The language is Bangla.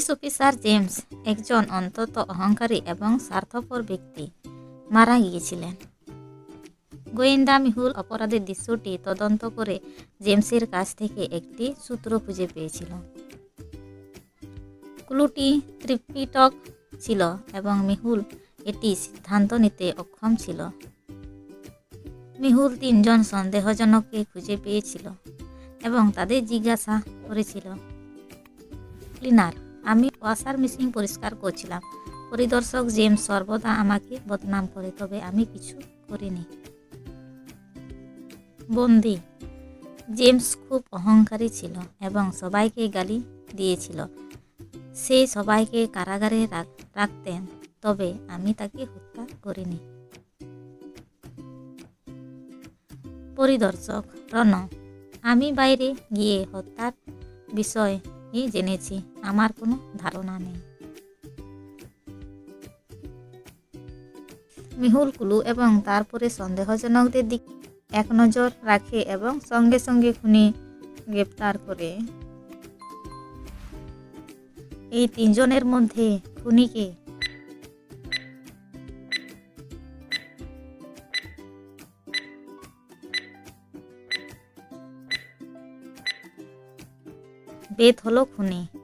পুলিশ অফিসার জেমস একজন অন্তত অহংকারী এবং স্বার্থপর ব্যক্তি। মারা গিয়েছিলেন। গোয়েন্দা মিহুল অপরাধের দৃশ্যটি তদন্ত করে জেমসের কাছ থেকে একটি সূত্র খুঁজে পেয়েছিল। ক্লুটি ত্রিপিটক ছিল এবং মিহুল এটি সিদ্ধান্ত নিতে অক্ষম ছিল। মিহুল তিনজন সন্দেহজনককে খুঁজে পেয়েছিল এবং তাদের জিজ্ঞাসা করেছিল, ক্লিনার আমি ওয়াশার মেশিন পরিষ্কার করছিলাম। পরিদর্শক জেমস সর্বদা আমাকে বদনাম করে, তবে আমি কিছু করিনি। বন্দি। জেমস খুব অহংকারী ছিল এবং সবাইকে গালি দিয়েছিল। সে সবাইকে কারাগারে রাখ- রাখতেন, তবে আমি তাকে হত্যা করিনি। পরিদর্শক রণ আমি বাইরে গিয়ে হত্যার বিষয়ে জেনেছি, আমার কোনো ধারণা নেই। মিহুল, কুলু এবং তারপরে সন্দেহজনকদের দিক এক নজর রাখে এবং সঙ্গে সঙ্গে খুনি গ্রেপ্তার করে। এই তিনজনের মধ্যে খুনিকে বেত হলো খুনি।